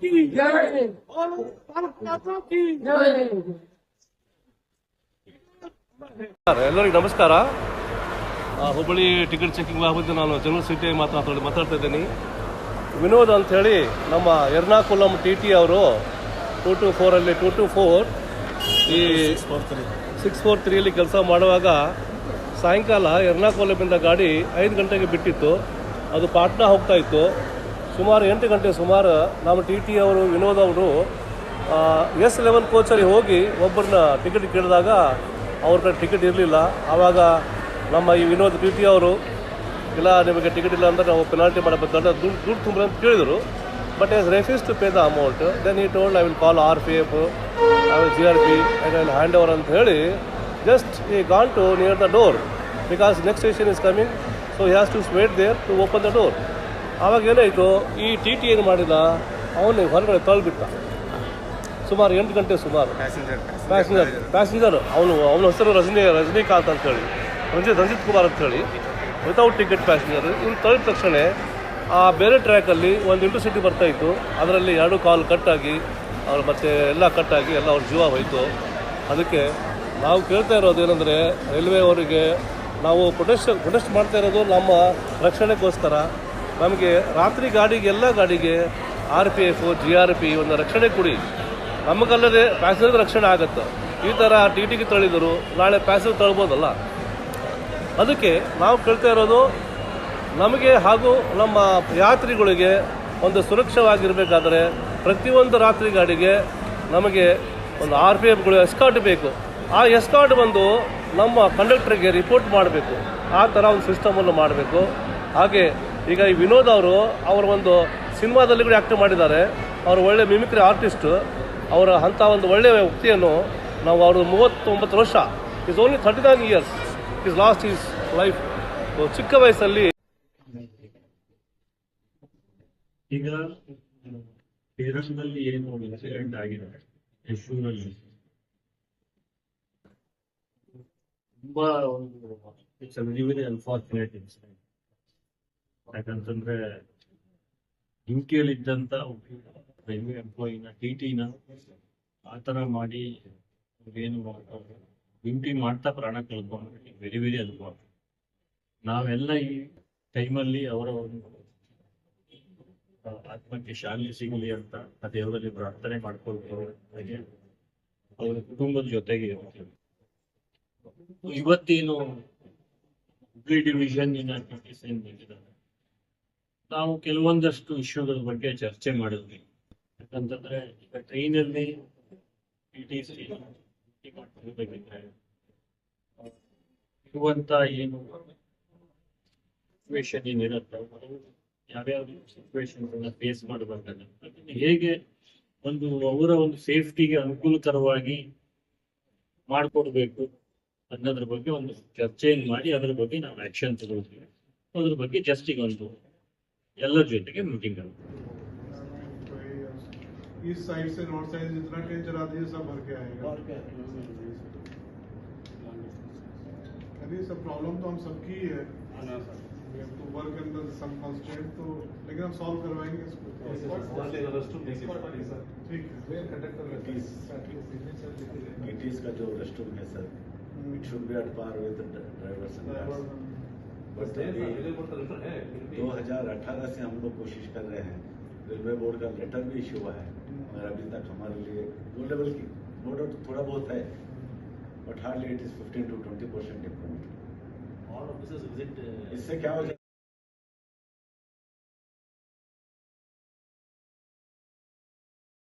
কি ಎಲ್ಲರಿಗೂ ನಮಸ್ಕಾರ. ಹುಬ್ಬಳ್ಳಿ ಟಿಕೆಟ್ ಚೆಕಿಂಗ್ ಆಗಬಹುದು ನಾನು ಜನರಲ್ ಸಿಟಿ ಮಾತಾಡ್ತಾ ಇದ್ದೀನಿ. ವಿನೋದ್ ಹೇಳಿ ನಮ್ಮ ಎರ್ನಾಕುಲಂ ಟಿ ಟಿ ಅವರು ಟೂ ಟು ಫೋರಲ್ಲಿ ಟೂ ಟು ಫೋರ್ ಈ ಸಿಕ್ಸ್ ಫೋರ್ ತ್ರೀಯಲ್ಲಿ ಕೆಲಸ ಮಾಡುವಾಗ ಸಾಯಂಕಾಲ ಎರ್ನಾಕುಲಮಿಂದ ಗಾಡಿ ಐದು ಗಂಟೆಗೆ ಬಿಟ್ಟಿತ್ತು. ಅದು ಪಾಟ್ನಾ ಹೋಗ್ತಾಯಿತ್ತು ಸುಮಾರು ಎಂಟು ಗಂಟೆ ಸುಮಾರು ನಮ್ಮ ಟಿ ಟಿ ಅವರು, ವಿನೋದ್ ಅವರು ಎಸ್ ಲೆವೆನ್ ಕೋಚಲ್ಲಿ ಹೋಗಿ ಒಬ್ಬರನ್ನ ಟಿಕೆಟ್ ಕೇಳಿದಾಗ ಅವ್ರ ಕಡೆ ಟಿಕೆಟ್ ಇರಲಿಲ್ಲ. ಆವಾಗ ನಮ್ಮ ಈ ವಿನೋದ್ ಟಿ ಟಿ ಅವರು, ಇಲ್ಲ, ನಿಮಗೆ ಟಿಕೆಟ್ ಇಲ್ಲ ಅಂದರೆ ನಾವು ಪೆನಾಲ್ಟಿ ಮಾಡಬೇಕು, ದುಡ್ಡು ದುಡ್ಡು ತುಂಬ ಅಂತ ಕೇಳಿದರು. But as refuse to pay the amount then he told I will call R P F I will G R P I will hand over ಅಂತ ಹೇಳಿ just he gone to near the door because next station is coming so has to wait there to open the door ಆವಾಗ ಏನಾಯಿತು ಈ T T ಏನು ಮಾಡಿದ ಅವನು ಹೊರಗಡೆ ತಳ್ಳಿಬಿಟ್ಟ ಸುಮಾರು ಎಂಟು ಗಂಟೆ ಸುಮಾರು. ಪ್ಯಾಸೆಂಜರ್ ಪ್ಯಾಸೆಂಜರ್ ಅವನು ಅವನ ಹೆಸರು ರಜನಿ ರಜನಿಕಾಂತ್ ಅಂತೇಳಿ ರಂಜಿತ್ ರಂಜಿತ್ ಕುಮಾರ್ ಅಂತೇಳಿ ವಿತೌಟ್ ಟಿಕೆಟ್ ಪ್ಯಾಸೆಂಜರ್ ಇವ್ನು ತಳ್ಳಿದ ತಕ್ಷಣ ಆ ಬೇರೆ ಟ್ರ್ಯಾಕಲ್ಲಿ ಒಂದು ಇಂಟರ್ಸಿಟಿ ಬರ್ತಾ ಇತ್ತು. ಅದರಲ್ಲಿ ಎರಡು ಕಾಲು ಕಟ್ಟಾಗಿ ಅವ್ರು ಮತ್ತೆ ಎಲ್ಲ ಕಟ್ಟಾಗಿ ಎಲ್ಲ ಅವ್ರ ಜೀವ ಹೋಯಿತು. ಅದಕ್ಕೆ ನಾವು ಕೇಳ್ತಾ ಇರೋದು ಏನಂದರೆ ರೈಲ್ವೆ ಅವರಿಗೆ ನಾವು ಪ್ರೊಟೆಸ್ಟ್ ಪ್ರೊಟೆಸ್ಟ್ ಮಾಡ್ತಾ ಇರೋದು ನಮ್ಮ ರಕ್ಷಣೆಗೋಸ್ಕರ. ನಮಗೆ ರಾತ್ರಿ ಗಾಡಿಗೆ, ಎಲ್ಲ ಗಾಡಿಗೆ R P F G R P ಒಂದು ರಕ್ಷಣೆ ಕೊಡಿ. ನಮಗಲ್ಲದೆ ಪ್ಯಾಸೆಂಜರ್ ರಕ್ಷಣೆ ಆಗುತ್ತೆ. ಈ ಥರ ಟಿ ಟಿಗೆ ತಳ್ಳಿದರು, ನಾಳೆ ಪ್ಯಾಸೆಂಜರ್ ತಳ್ಬೋದಲ್ಲ. ಅದಕ್ಕೆ ನಾವು ಕೇಳ್ತಾ ಇರೋದು, ನಮಗೆ ಹಾಗೂ ನಮ್ಮ ಯಾತ್ರಿಗಳಿಗೆ ಒಂದು ಸುರಕ್ಷವಾಗಿರಬೇಕಾದ್ರೆ ಪ್ರತಿಯೊಂದು ರಾತ್ರಿ ಗಾಡಿಗೆ ನಮಗೆ ಒಂದು ಆರ್ ಪಿ ಎಫ್ಗಳು ಎಸ್ಕಾಟ್ ಬೇಕು. ಆ ಎಸ್ಕಾಟ್ ಬಂದು ನಮ್ಮ ಕಂಡಕ್ಟರ್ಗೆ ರಿಪೋರ್ಟ್ ಮಾಡಬೇಕು. ಆ ಥರ ಒಂದು ಸಿಸ್ಟಮನ್ನು ಮಾಡಬೇಕು. ಹಾಗೆ ಈಗ ಈ ವಿನೋದ್ ಅವರು ಅವರ ಒಂದು ಸಿನಿಮಾದಲ್ಲಿ ಕೂಡ ಆ್ಯಕ್ಟ್ ಮಾಡಿದ್ದಾರೆ. ಅವರು ಒಳ್ಳೆ ಮಿಮಿಕ್ರಿ ಆರ್ಟಿಸ್ಟ್ ಅವರ ಅಂಥ ಒಂದು ಒಳ್ಳೆಯ ವ್ಯಕ್ತಿಯನ್ನು ನಾವು ಅವರು ಮೂವತ್ತೊಂಬತ್ತು ವರ್ಷ is only thirty nine years is last is life ಚಿಕ್ಕ ವಯಸ್ಸಲ್ಲಿ ಈಗ ಕೇರಳದಲ್ಲಿ ಏನು ಇನ್ಸಿಡೆಂಟ್ ಆಗಿದೆ? ಯಶೂರಲ್ಲಿ. ತುಂಬಾ ಒಂದು ಇಟ್ಸ್ ಅನ್ಫಾರ್ಚುನೇಟ್ ಇನ್ಸಿಡೆಂಟ್ ಯಾಕಂತಂದ್ರೆ ಡ್ಯೂಟಿಯಲ್ಲಿದ್ದಂತ ರೈಲ್ವೆ ಎಂಪ್ಲಾಯಿನ ಟಿ ಟಿನ ಆ ಥರ ಮಾಡಿ ಏನು ಡ್ಯೂಟಿ ಮಾಡ್ತಾ ಪ್ರಾಣ ಕಳ್ಕೊಂಡು ವೆರಿ ವೆರಿ ಅನುಭವ ನಾವೆಲ್ಲ ಈ ಟೈಮಲ್ಲಿ ಅವರ ಒಂದು ಆತ್ಮಕ್ಕೆ ಶಾಂತಿ ಸಿಗಲಿ ಅಂತ ಆ ದೇವರಲ್ಲಿ ಪ್ರಾರ್ಥನೆ ಮಾಡ್ಕೊಳ್ತಾರೆ ಹಾಗೆ ಅವರ ಕುಟುಂಬದ ಜೊತೆಗೆ. ಇವತ್ತೇನು ಹುಬ್ಳಿ ಡಿವಿಷನ್ ನಾವು ಕೆಲವೊಂದಷ್ಟು ಇಶ್ಯೂಗಳ ಬಗ್ಗೆ ಚರ್ಚೆ ಮಾಡಿದ್ವಿ. ಯಾಕಂತಂದ್ರೆ ಈಗ ಟ್ರೈನಲ್ಲಿ ಸಿ ಇರುವಂತ ಏನು ಸಿಚುವೇಶನ್ ಏನಿರುತ್ತೆ, ಯಾವ್ಯಾವ ಸಿಚುವೇಶನ್ ಫೇಸ್ ಮಾಡಬೇಕಾದ್ರೆ ಅದನ್ನ ಹೇಗೆ ಒಂದು ಅವರ ಒಂದು ಸೇಫ್ಟಿಗೆ ಅನುಕೂಲಕರವಾಗಿ ಮಾಡಿಕೊಡ್ಬೇಕು ಅನ್ನೋದ್ರ ಬಗ್ಗೆ ಒಂದು ಚರ್ಚೆಯನ್ನು ಮಾಡಿ ಅದ್ರ ಬಗ್ಗೆ ನಾವು ಆಕ್ಷನ್ ತಗೊಳ್ತೀವಿ. ಅದ್ರ ಬಗ್ಗೆ ಜಸ್ಟ್ येलो जो ठीक है मीटिंग कर। इस साइड से नॉर्थ साइड जितना ट्रेन चला दिए सब भर के आएगा। अभी सब। प्रॉब्लम तो हम सबकी है तो वर्क के अंदर सब कंस्टेंट तो लेकिन हम सॉल्व करवाएँगे इसको। ठीक है। का जो रेस्टरूम है sir. It should be at par with drivers and दो हज़ार अठारह से हम लोग कोशिश कर रहे हैं रेलवे बोर्ड का लेटर भी इशू हुआ है मगर अभी तक हमारे लिए दो लेवल की डाउट थोड़ा बहुत है but hardly it is fifteen to twenty percent improvement इससे क्या हो जाए